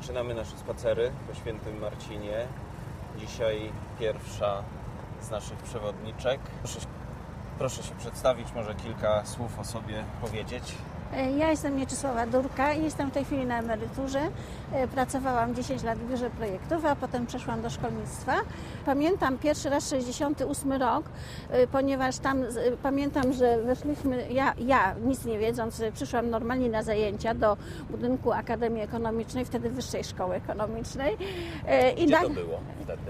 Zaczynamy nasze spacery po świętym Marcinie. Dzisiaj pierwsza z naszych przewodniczek. Proszę, proszę się przedstawić, może kilka słów o sobie powiedzieć. E, Ja jestem Mieczysława Durka i jestem w tej chwili na emeryturze. E, Pracowałam 10 lat w biurze projektów, a potem przeszłam do szkolnictwa. Pamiętam pierwszy raz 68 rok, e, ponieważ tam pamiętam, że weszliśmy, ja, ja nic nie wiedząc, przyszłam normalnie na zajęcia do budynku Akademii Ekonomicznej, wtedy Wyższej Szkoły Ekonomicznej. I Gdzie na- to było wtedy?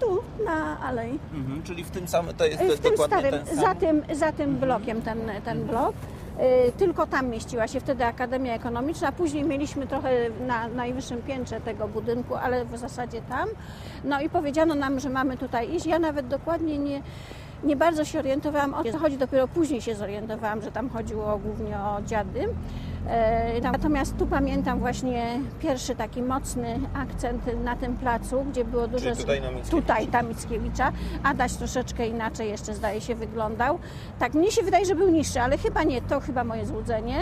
Tu, na Alei. Mhm, czyli w tym samym, to jest W tym dokładnie starym, ten sam? za tym, za tym blokiem ten, ten blok. Y, Tylko tam mieściła się wtedy Akademia Ekonomiczna. Później mieliśmy trochę na najwyższym piętrze tego budynku, ale w zasadzie tam. No i powiedziano nam, że mamy tutaj iść. Ja nawet dokładnie nie, nie bardzo się orientowałam o co chodzi. Dopiero później się zorientowałam, że tam chodziło głównie o dziady. E, Natomiast tu pamiętam właśnie pierwszy taki mocny akcent na tym placu, gdzie było dużo... Czyli tutaj na Mickiewicza. Tutaj, ta Mickiewicza. Adaś troszeczkę inaczej jeszcze zdaje się wyglądał. Tak, mnie się wydaje, że był niższy, ale chyba nie, to chyba moje złudzenie.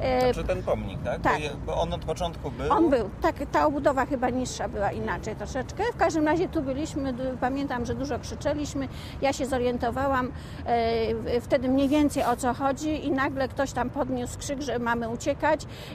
E, Znaczy ten pomnik, tak? tak. Bo, on od początku był. on był, tak, ta obudowa chyba niższa była inaczej troszeczkę. W każdym razie tu byliśmy, pamiętam, że dużo krzyczeliśmy. Ja się zorientowałam e, wtedy mniej więcej o co chodzi i nagle ktoś tam podniósł krzyk, że mamy uciekać.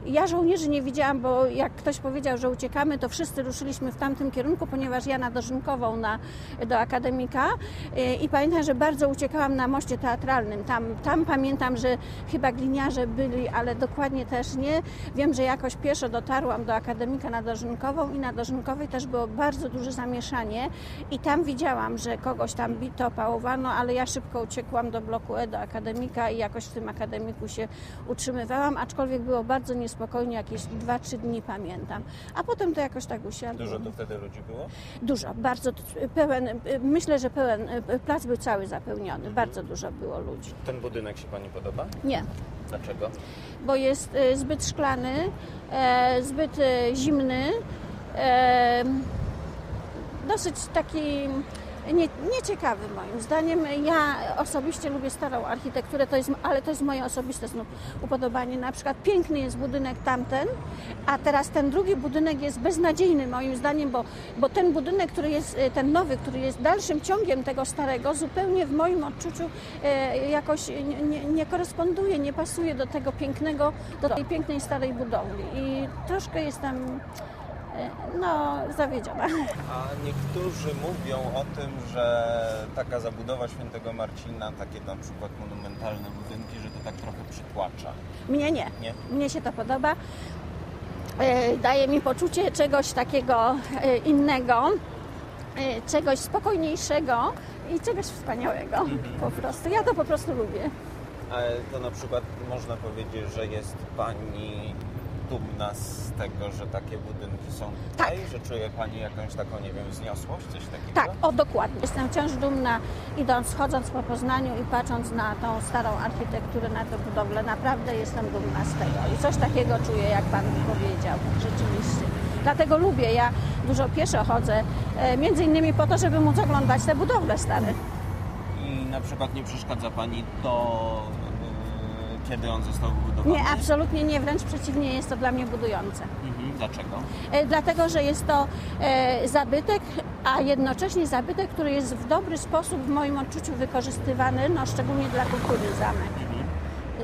Ja żołnierzy nie widziałam, bo jak ktoś powiedział, że uciekamy, to wszyscy ruszyliśmy w tamtym kierunku, ponieważ ja na Dożynkową na, do akademika e, i pamiętam, że bardzo uciekałam na moście teatralnym. Tam, tam pamiętam, że chyba gliniarze byli, ale dokładnie też nie. Wiem, że jakoś pieszo dotarłam do akademika na Dożynkową i na Dożynkowej też było bardzo duże zamieszanie i tam widziałam, że kogoś tam bito, pałowano, ale ja szybko uciekłam do bloku E, do akademika i jakoś w tym akademiku się utrzymywałam, aczkolwiek było bardzo niespokojnie, jakieś 2-3 dni pamiętam. A potem to jakoś tak usiadło. Dużo tu wtedy ludzi było? Dużo, bardzo pełen, myślę, że pełen, plac był cały zapełniony, bardzo dużo było ludzi. Ten budynek się Pani podoba? Nie, Dlaczego? bo jest e, zbyt szklany, e, zbyt e, zimny, dosyć taki nie, nieciekawy moim zdaniem. Ja osobiście lubię starą architekturę, to jest, ale to jest moje osobiste znów upodobanie. Na przykład piękny jest budynek tamten, a teraz ten drugi budynek jest beznadziejny moim zdaniem, bo, bo ten budynek, który jest, e, ten nowy, który jest dalszym ciągiem tego starego, zupełnie w moim odczuciu e, jakoś nie, nie, koresponduje, nie pasuje do tego pięknego, do tej pięknej starej budowli. I troszkę jestem no, zawiedziona. A niektórzy mówią o tym, że taka zabudowa świętego Marcina, takie na przykład monumentalne budynki, że to tak trochę przytłacza. Mnie nie. Nie? Mnie się to podoba. E, Daje mi poczucie czegoś takiego e, innego, e, czegoś spokojniejszego i czegoś wspaniałego po prostu. Ja to po prostu lubię. Ale to na przykład można powiedzieć, że jest Pani dumna z tego, że takie budynki są tutaj? Że czuje Pani jakąś taką, nie wiem, wzniosłość, coś takiego? Tak, o dokładnie. Jestem wciąż dumna, idąc, chodząc po Poznaniu i patrząc na tą starą architekturę, na tę budowlę. Naprawdę jestem dumna z tego. I coś takiego czuję, jak Pan powiedział, rzeczywiście. Dlatego lubię, ja dużo pieszo chodzę, e, między innymi po to, żeby móc oglądać te budowle stare. I na przykład nie przeszkadza Pani to, kiedy on został wybudowany? Nie, absolutnie nie, wręcz przeciwnie, jest to dla mnie budujące. Mhm. Dlaczego? E, Dlatego, że jest to e, zabytek, a jednocześnie zabytek, który jest w dobry sposób w moim odczuciu wykorzystywany, no szczególnie dla kultury zamek.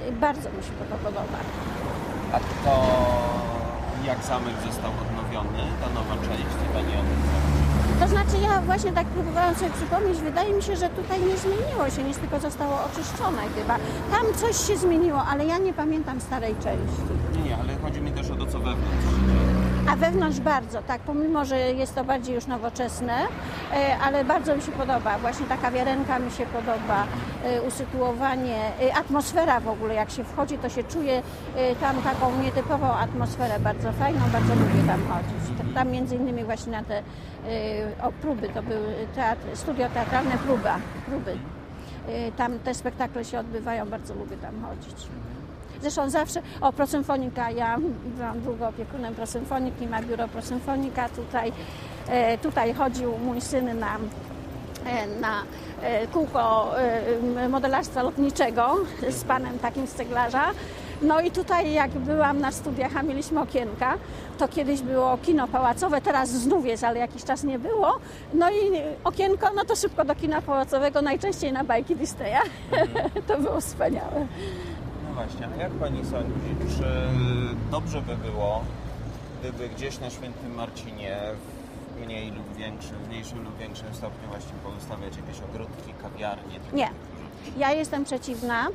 E, Bardzo mi się to podoba. A to zamek został odnowiony, ta nowa część, Pani o tym wie? To znaczy ja właśnie tak próbowałam sobie przypomnieć, wydaje mi się, że tutaj nie zmieniło się, nic tylko zostało oczyszczone chyba. Tam coś się zmieniło, ale ja nie pamiętam starej części. Nie, nie, ale chodzi mi też o to, co wewnątrz się dzieje. A wewnątrz bardzo, tak, pomimo, że jest to bardziej już nowoczesne, e, ale bardzo mi się podoba. Właśnie ta kawiarenka mi się podoba, e, usytuowanie, e, atmosfera w ogóle, jak się wchodzi, to się czuje tam taką nietypową atmosferę, bardzo fajną, bardzo lubię tam chodzić. Tam między innymi właśnie na te o, próby, to był teatr, studio teatralne Próba, próby. Tam te spektakle się odbywają, bardzo lubię tam chodzić. Zresztą zawsze, o Prosymfonika, ja byłam długo opiekunem Prosymfoniki, ma biuro Prosymfonika tutaj. E, tutaj chodził mój syn na e, na e, kółko modelarstwa lotniczego z panem takim z ceglarza. No i tutaj jak byłam na studiach, a mieliśmy okienka, to kiedyś było kino pałacowe, teraz znów jest, ale jakiś czas nie było. No i okienko, no to szybko do kina pałacowego, najczęściej na bajki Disneya. to było wspaniałe. No właśnie, a jak pani sądzi, czy dobrze by było, gdyby gdzieś na Świętym Marcinie w mniej lub większym, w mniejszym lub większym stopniu właśnie poustawiać jakieś ogródki, kawiarnie? Nie. Ja jestem przeciwna.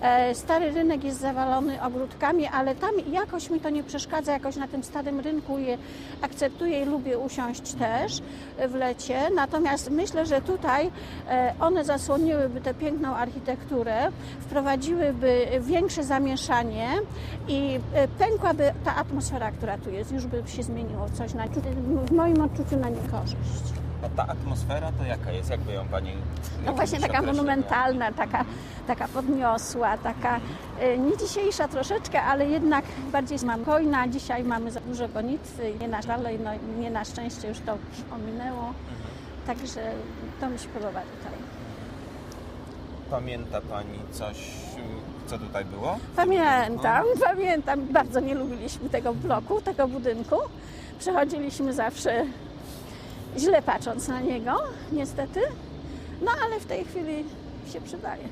E, Stary rynek jest zawalony ogródkami, ale tam jakoś mi to nie przeszkadza, jakoś na tym starym rynku je akceptuję i lubię usiąść też w lecie. Natomiast myślę, że tutaj e, one zasłoniłyby tę piękną architekturę, wprowadziłyby większe zamieszanie i e, pękłaby ta atmosfera, która tu jest. Już by się zmieniło coś na, w moim odczuciu na niekorzyść. A ta atmosfera to jaka jest? Jakby ją pani... No właśnie taka monumentalna, taka, taka podniosła, taka e, nie dzisiejsza troszeczkę, ale jednak bardziej spokojna. Dzisiaj mamy za dużo gonicy, nie na dalej, no nie na szczęście już to ominęło. Także to mi się podoba tutaj. Pamięta pani coś, co tutaj było? Pamiętam, pamiętam, bardzo nie lubiliśmy tego bloku, tego budynku. Przechodziliśmy zawsze źle patrząc na niego, niestety. No ale w tej chwili się przydaje.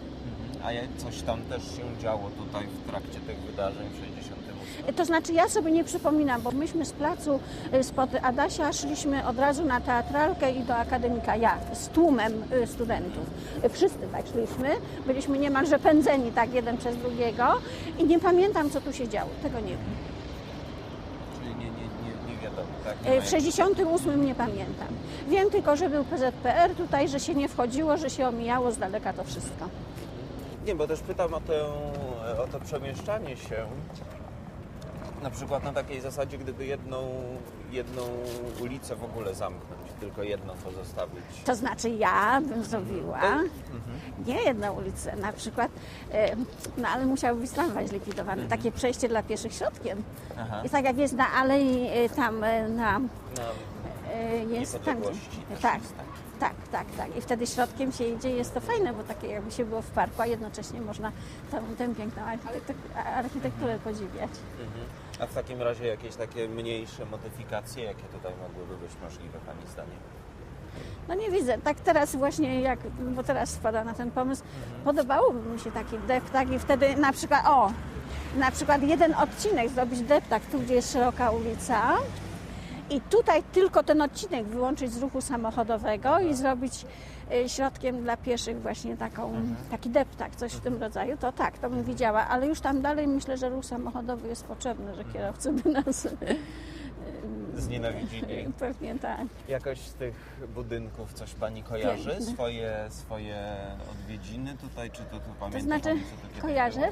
A coś tam też się działo tutaj w trakcie tych wydarzeń w 68? To znaczy ja sobie nie przypominam, bo myśmy z placu y, spod Adasia szliśmy od razu na teatralkę i do akademika. Ja z tłumem y, studentów. Wszyscy tak szliśmy. Byliśmy niemalże pędzeni tak jeden przez drugiego i nie pamiętam co tu się działo. Tego nie wiem. Czyli nie, nie, nie, nie wiadomo, tak? Nie Y, ma W jak- 68 nie pamiętam. Wiem tylko, że był PZPR tutaj, że się nie wchodziło, że się omijało z daleka to wszystko. Nie, bo też pytam o, tę, o to przemieszczanie się. Na przykład na takiej zasadzie, gdyby jedną, jedną ulicę w ogóle zamknąć, tylko jedną pozostawić. To znaczy ja bym zrobiła Mhm. nie jedną ulicę, na przykład, no ale musiałby być tramwaj zlikwidowany, takie przejście dla pieszych środkiem. Aha. I tak jak jest na alei e, tam e, na e, jest tam tak, tak. Tak, tak, tak. I wtedy środkiem się idzie, jest to fajne, bo takie jakby się było w parku, a jednocześnie można tę, tę piękną architek- architekturę podziwiać. Mhm. A w takim razie jakieś takie mniejsze modyfikacje, jakie tutaj mogłyby być możliwe Pani zdaniem? No nie widzę. Tak teraz właśnie, jak, bo teraz spada na ten pomysł, podobałoby mi się taki deptak i wtedy na przykład, o, na przykład jeden odcinek zrobić deptak, tu gdzie jest szeroka ulica i tutaj tylko ten odcinek wyłączyć z ruchu samochodowego i zrobić y, środkiem dla pieszych właśnie taką, taki deptak, coś w tym rodzaju, to tak, to bym widziała, ale już tam dalej myślę, że ruch samochodowy jest potrzebny, że kierowcy by nas Znienawidzili. pewnie tak. Jakoś z tych budynków coś Pani kojarzy? Piękne. Swoje, swoje odwiedziny tutaj, czy to tu pamięta To znaczy, Pani, to kojarzę,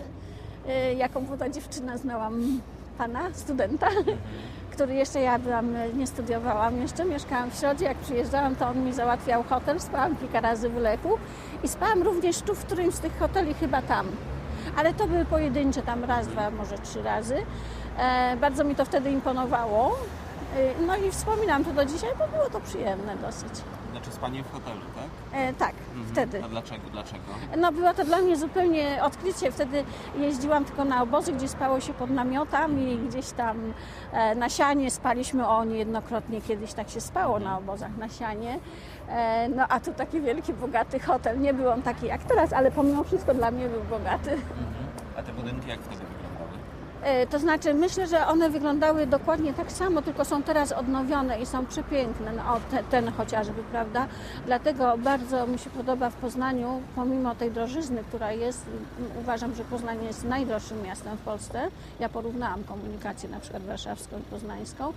y, jaką młoda dziewczyna znałam pana, studenta, Mhm. który jeszcze ja byłam, y, nie studiowałam jeszcze, mieszkałam w Środzie, jak przyjeżdżałam, to on mi załatwiał hotel, spałam kilka razy w Leku i spałam również tu, w którymś z tych hoteli, chyba tam. Ale to były pojedyncze, tam raz, dwa, może trzy razy. E, bardzo mi to wtedy imponowało. Y, No i wspominam to do dzisiaj, bo było to przyjemne dosyć. Z Panią w hotelu, tak? E, tak, wtedy. A dlaczego? Dlaczego? No było to dla mnie zupełnie odkrycie. Wtedy jeździłam tylko na obozy, gdzie spało się pod namiotami, gdzieś tam e, na sianie spaliśmy o niejednokrotnie kiedyś tak się spało na obozach na sianie. E, no a tu taki wielki, bogaty hotel. Nie był on taki jak teraz, ale pomimo wszystko dla mnie był bogaty. A te budynki jak wtedy To znaczy, myślę, że one wyglądały dokładnie tak samo, tylko są teraz odnowione i są przepiękne. No, o, te, ten chociażby, prawda? Dlatego bardzo mi się podoba w Poznaniu, pomimo tej drożyzny, która jest, uważam, że Poznań jest najdroższym miastem w Polsce. Ja porównałam komunikację na przykład warszawską i poznańską,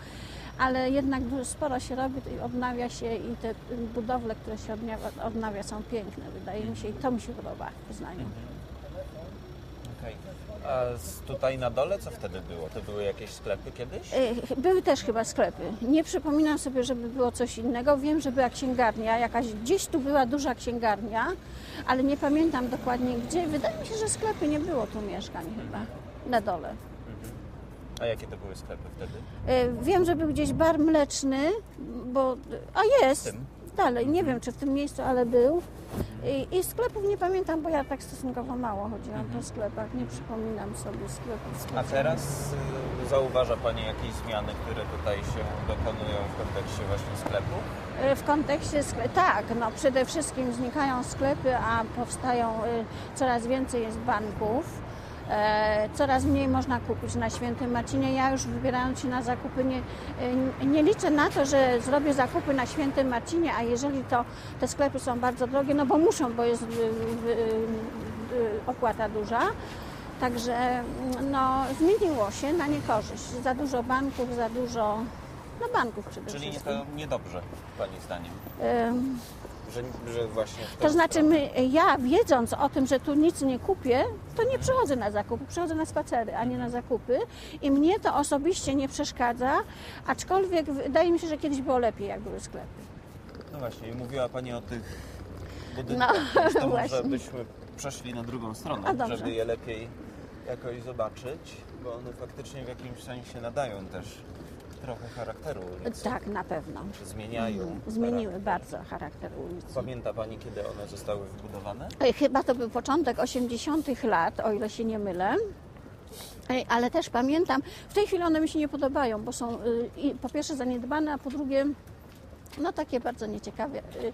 ale jednak sporo się robi i odnawia się i te budowle, które się odnawia, odnawia są piękne, wydaje mi się, i to mi się podoba w Poznaniu. A tutaj na dole co wtedy było? To były jakieś sklepy kiedyś? Y, Były też chyba sklepy. Nie przypominam sobie, żeby było coś innego. Wiem, że była księgarnia, jakaś gdzieś tu była duża księgarnia, ale nie pamiętam dokładnie gdzie. Wydaje mi się, że sklepy nie było tu mieszkań chyba na dole. A jakie to były sklepy wtedy? Y, Wiem, że był gdzieś bar mleczny, bo a jest. Tym? Dalej. Nie wiem, czy w tym miejscu, ale był. I, I sklepów nie pamiętam, bo ja tak stosunkowo mało chodziłam po sklepach. Nie przypominam sobie sklepów. A teraz y, zauważa Pani jakieś zmiany, które tutaj się dokonują w kontekście właśnie sklepu? E, W kontekście sklepów, tak, no przede wszystkim znikają sklepy, a powstają, y, coraz więcej jest banków. E, Coraz mniej można kupić na Świętym Marcinie. Ja już wybierając się na zakupy nie, y, nie liczę na to, że zrobię zakupy na Świętym Marcinie, a jeżeli to te sklepy są bardzo drogie, no bo muszą, bo jest opłata duża. Także mm, no, zmieniło się na niekorzyść. Za dużo banków, za dużo no, banków przede Czyli nie wszystkim. to niedobrze, Pani zdaniem, Ym, że, że właśnie To znaczy, my, ja wiedząc o tym, że tu nic nie kupię, to nie przychodzę na zakupy, przychodzę na spacery, a nie na zakupy. I mnie to osobiście nie przeszkadza, aczkolwiek wydaje mi się, że kiedyś było lepiej, jak były sklepy. No właśnie, i mówiła Pani o tych budynkach, No, to właśnie. może byśmy przeszli na drugą stronę, żeby je lepiej jakoś zobaczyć, bo one faktycznie w jakimś sensie nadają też trochę charakteru ulicy. Tak, na pewno. Zmieniają. Mm, Zmieniły charakter. bardzo charakter ulicy. Pamięta Pani, kiedy one zostały wybudowane? E, Chyba to był początek 80. lat, o ile się nie mylę. E, Ale też pamiętam, w tej chwili one mi się nie podobają, bo są y, po pierwsze zaniedbane, a po drugie no takie bardzo nieciekawe y,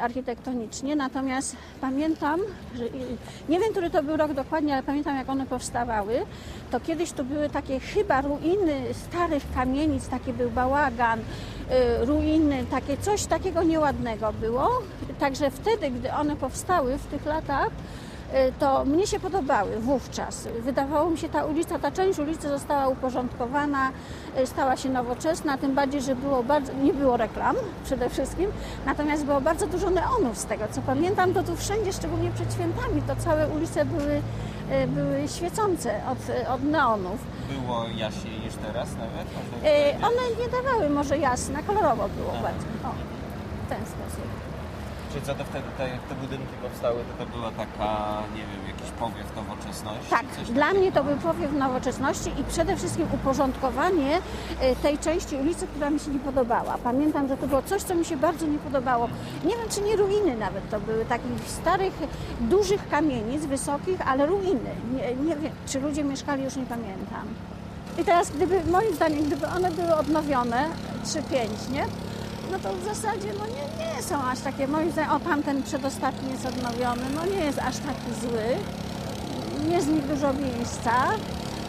architektonicznie. Natomiast pamiętam, że y, nie wiem, który to był rok dokładnie, ale pamiętam jak one powstawały. To kiedyś tu były takie chyba ruiny starych kamienic, taki był bałagan, y, ruiny, takie coś takiego nieładnego było. Także wtedy, gdy one powstały w tych latach, y, to mnie się podobały wówczas. Wydawało mi się ta ulica, ta część ulicy została uporządkowana, y, stała się nowoczesna, tym bardziej, że było bardzo, nie było reklam przede wszystkim, natomiast było bardzo dużo neonów z tego, co pamiętam, to tu wszędzie, szczególnie przed świętami, to całe ulice były, y, były świecące od, od neonów. Było jaśniej niż teraz nawet? Y? One nie dawały może jasna, kolorowo było Aha. bardzo. O, w ten sposób. Czyli co to wtedy, te, jak te budynki powstały, to to była taka, nie wiem, jakiś powiew nowoczesności? Tak, coś dla takiego? mnie to był powiew nowoczesności i przede wszystkim uporządkowanie e, tej części ulicy, która mi się nie podobała. Pamiętam, że to było coś, co mi się bardzo nie podobało. Nie wiem, czy nie ruiny nawet to były, takich starych, dużych kamienic, wysokich, ale ruiny. Nie, nie wiem, czy ludzie mieszkali, już nie pamiętam. I teraz, gdyby, moim zdaniem, gdyby one były odnowione, 3-5, nie? No to w zasadzie no nie, nie są aż takie, moim zdaniem, o tamten przedostatni jest odnowiony, no nie jest aż taki zły jest w nich dużo miejsca.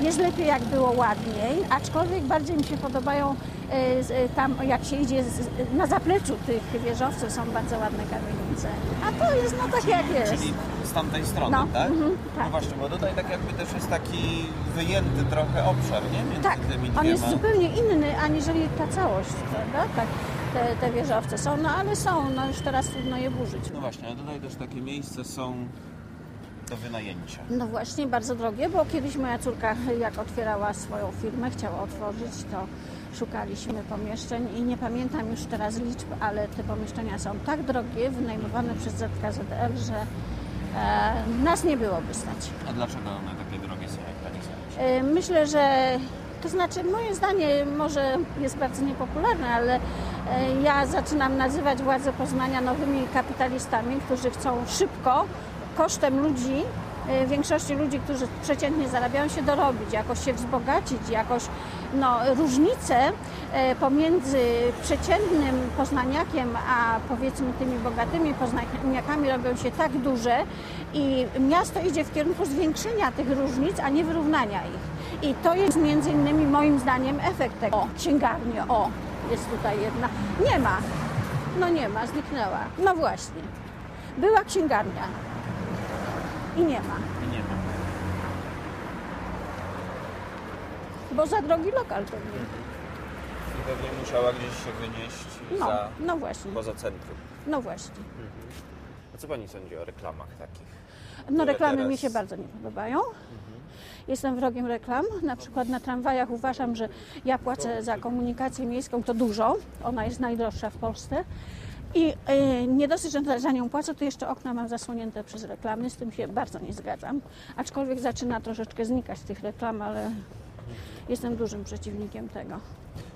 Jest lepiej, jak było ładniej, aczkolwiek bardziej mi się podobają e, tam, jak się idzie z, na zapleczu tych wieżowców, są bardzo ładne kamienice. A to jest no takie, jak jest. Czyli z tamtej strony, No, tak? No tak. właśnie, bo tutaj tak jakby też jest taki wyjęty trochę obszar, nie? Między Tak, on jest zupełnie inny, aniżeli ta całość, prawda? Tak, te, te wieżowce są, no ale są, no już teraz trudno je burzyć. No właśnie, a tutaj też takie miejsca są do wynajęcia. No właśnie, bardzo drogie, bo kiedyś moja córka, jak otwierała swoją firmę, chciała otworzyć, to szukaliśmy pomieszczeń i nie pamiętam już teraz liczb, ale te pomieszczenia są tak drogie, wynajmowane przez ZKZL, że e, nas nie byłoby stać. A dlaczego one takie drogie są, jak Pani sądzi? E, myślę, że to znaczy moje zdanie może jest bardzo niepopularne, ale ja zaczynam nazywać władze Poznania nowymi kapitalistami, którzy chcą szybko, kosztem ludzi, e, większości ludzi, którzy przeciętnie zarabiają, się dorobić, jakoś się wzbogacić, jakoś no, różnice e, pomiędzy przeciętnym poznaniakiem, a powiedzmy tymi bogatymi poznaniakami robią się tak duże i miasto idzie w kierunku zwiększenia tych różnic, a nie wyrównania ich. I to jest między innymi moim zdaniem efekt tego. O, o, jest tutaj jedna. Nie ma. No nie ma, zniknęła. No właśnie. Była księgarnia. I nie ma. I nie ma. Bo za drogi lokal pewnie. I pewnie musiała gdzieś się wynieść No, za, no właśnie. poza centrum. No właśnie. A co Pani sądzi o reklamach takich? No reklamy teraz- mi się bardzo nie podobają. Jestem wrogiem reklam. Na przykład na tramwajach uważam, że ja płacę za komunikację miejską to dużo. Ona jest najdroższa w Polsce. I y, nie dosyć, że za nią płacę, to jeszcze okna mam zasłonięte przez reklamy. Z tym się bardzo nie zgadzam. Aczkolwiek zaczyna troszeczkę znikać tych reklam, ale jestem dużym przeciwnikiem tego.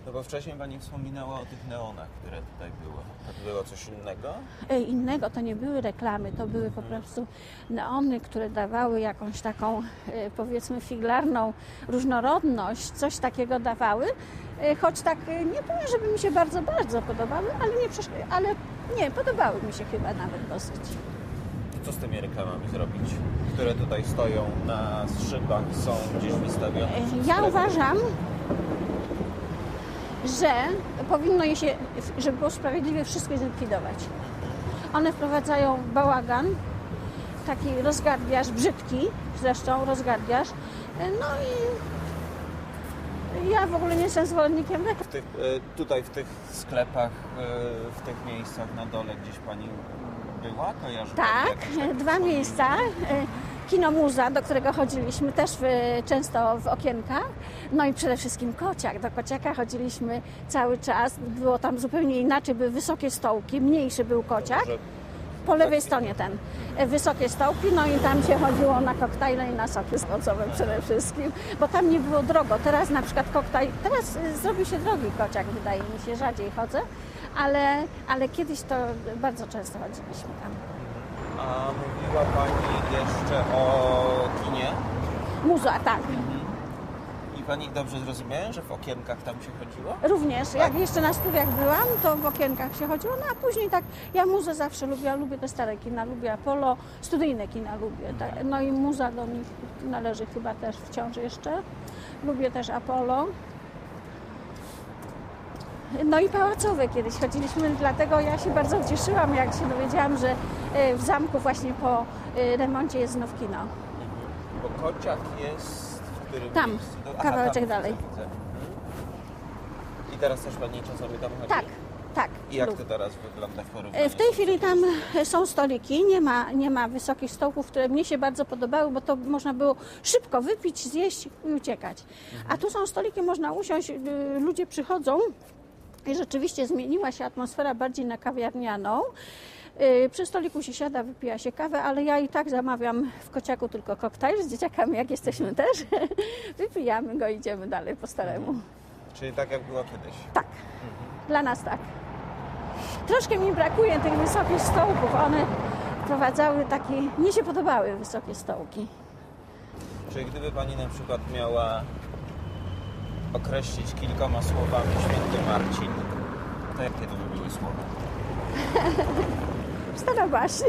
No bo wcześniej Pani wspominała o tych neonach, które tutaj były. A to było coś innego? E, Innego to nie były reklamy, to były po prostu neony, które dawały jakąś taką, e, powiedzmy, figlarną różnorodność, coś takiego dawały. E, Choć tak nie powiem, żeby mi się bardzo, bardzo podobały, ale nie, ale nie, podobały mi się chyba nawet dosyć. Co z tymi reklamami zrobić? Które tutaj stoją na szybach, są gdzieś wystawione? E, Ja uważam, że powinno je się, żeby było sprawiedliwie, wszystko zlikwidować. One wprowadzają bałagan, taki rozgardiaż brzydki, zresztą rozgardiaż. E, No i ja w ogóle nie jestem zwolennikiem. W tych, e, tutaj w tych sklepach, e, w tych miejscach na dole gdzieś Pani była? Kojarzy Tak, takie dwa miejsca. E, Kino Muza, do którego chodziliśmy też w, często w okienkach. No i przede wszystkim kociak. Do kociaka chodziliśmy cały czas. Było tam zupełnie inaczej, były wysokie stołki, mniejszy był kociak. Po lewej stronie ten. e, Wysokie stołki, no i tam się chodziło na koktajle i na soki słocowe przede wszystkim, bo tam nie było drogo. Teraz na przykład koktajl, teraz y, zrobił się drogi kociak, wydaje mi się, rzadziej chodzę, ale, ale kiedyś to bardzo często chodziliśmy tam. A mówiła Pani jeszcze o kinie? Muza, tak. I Pani dobrze zrozumiałem, że w okienkach tam się chodziło? Również, jak jeszcze na studiach byłam, to w okienkach się chodziło, no a później tak, ja muzę zawsze lubię, ja lubię te stare kina, lubię Apollo, studyjne kina lubię, tak. no i muza do nich należy chyba też wciąż jeszcze, lubię też Apollo. No i pałacowe kiedyś chodziliśmy, dlatego ja się bardzo cieszyłam, jak się dowiedziałam, że e, w zamku właśnie po e, remoncie jest znów kino. Bo kociak jest którym Tam, miejscu? kawałeczek tam, dalej. Widzę, widzę. I teraz też Pani czasami tam chodzi? Tak, tak. I jak lubię. to teraz wygląda w porównaniu? E, W tej z- chwili tam są stoliki, nie ma, nie ma wysokich stołków, które mnie się bardzo podobały, bo to można było szybko wypić, zjeść i uciekać. A tu są stoliki, można usiąść, y, ludzie przychodzą i rzeczywiście zmieniła się atmosfera bardziej na kawiarnianą. Y, Przy stoliku się siada, wypija się kawę, ale ja i tak zamawiam w kociaku tylko koktajl z dzieciakami, jak jesteśmy też. Wypijamy go i idziemy dalej po staremu. Czyli tak jak było kiedyś. Tak, dla nas tak. Troszkę mi brakuje tych wysokich stołków. One wprowadzały takie, mnie się podobały wysokie stołki. Czyli gdyby Pani na przykład miała określić kilkoma słowami święty Marcin, to jakie to by były słowa? Stara baśń,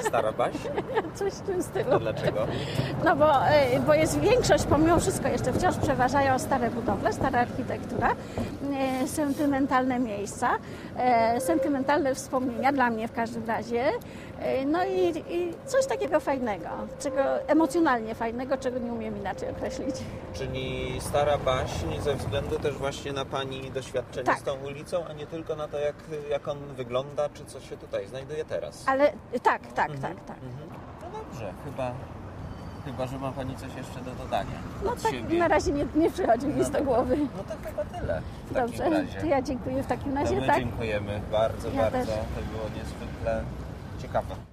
Stara baś? coś w tym stylu. dlaczego? No bo, e, bo jest większość, pomimo wszystko jeszcze wciąż przeważają stare budowle, stara architektura, e, sentymentalne miejsca, e, sentymentalne wspomnienia, dla mnie w każdym razie. E, No i, i coś takiego fajnego, czego emocjonalnie fajnego, czego nie umiem inaczej określić. Czyli stara baśń ze względu też właśnie na Pani doświadczenie Tak. z tą ulicą, a nie tylko na to, jak, jak on wygląda, czy co się tutaj znajduje teraz. Ale tak, tak, tak, tak. Mhm. No dobrze, chyba, chyba, że ma Pani coś jeszcze do dodania No tak siebie. na razie nie, nie przychodzi mi nic do głowy. No to chyba tyle w Dobrze, takim razie. to ja dziękuję w takim To razie, my tak? dziękujemy bardzo, Ja bardzo. też. To było niezwykle de capa.